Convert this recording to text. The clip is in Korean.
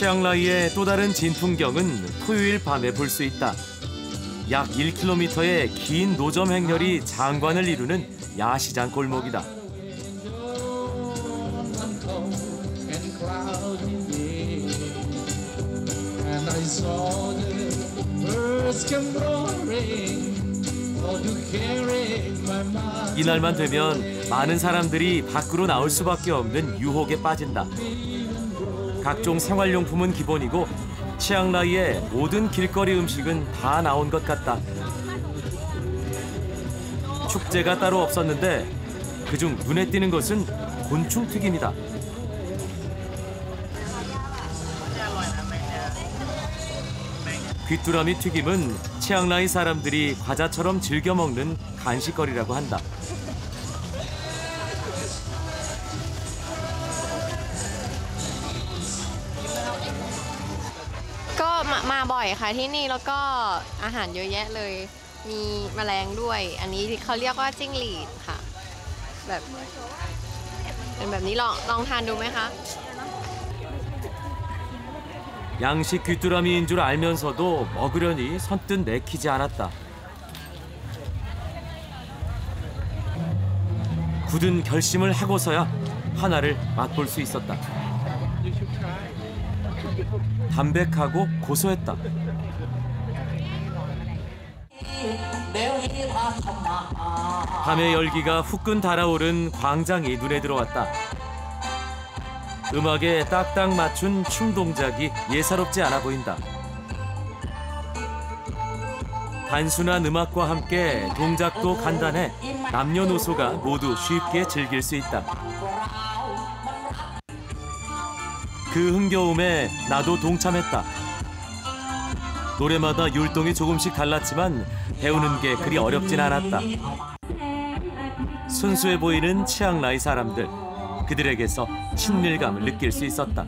치앙라이의 또 다른 진풍경은 토요일 밤에 볼 수 있다. 약 1km의 긴 노점 행렬이 장관을 이루는 야시장 골목이다. 이날만 되면 많은 사람들이 밖으로 나올 수밖에 없는 유혹에 빠진다. 각종 생활용품은 기본이고 치앙 라이의 모든 길거리 음식은 다 나온 것 같다. 축제가 따로 없었는데 그중 눈에 띄는 것은 곤충 튀김이다. 귀뚜라미 튀김은 치앙라이 사람들이 과자처럼 즐겨 먹는 간식거리라고 한다. มามาบ่อยค่ะที่นี่แล้วก็อาหารเยอะแยะเลย มีแมลงด้วย อันนี้เขาเรียกว่าจิ้งหรีดค่ะ แบบเป็นแบบนี้ลองลองทานดูไหมคะ 양식 귀뚜라미인 줄 알면서도 먹으려니 선뜻 내키지 않았다. 굳은 결심을 하고서야 하나를 맛볼 수 있었다. 담백하고 고소했다. 밤의 열기가 후끈 달아오른 광장이 눈에 들어왔다. 음악에 딱딱 맞춘 춤 동작이 예사롭지 않아 보인다. 단순한 음악과 함께 동작도 간단해 남녀노소가 모두 쉽게 즐길 수 있다. 그 흥겨움에 나도 동참했다. 노래마다 율동이 조금씩 달랐지만 배우는 게 그리 어렵진 않았다. 순수해 보이는 치앙라이 사람들. 그들에게서 친밀감을 느낄 수 있었다.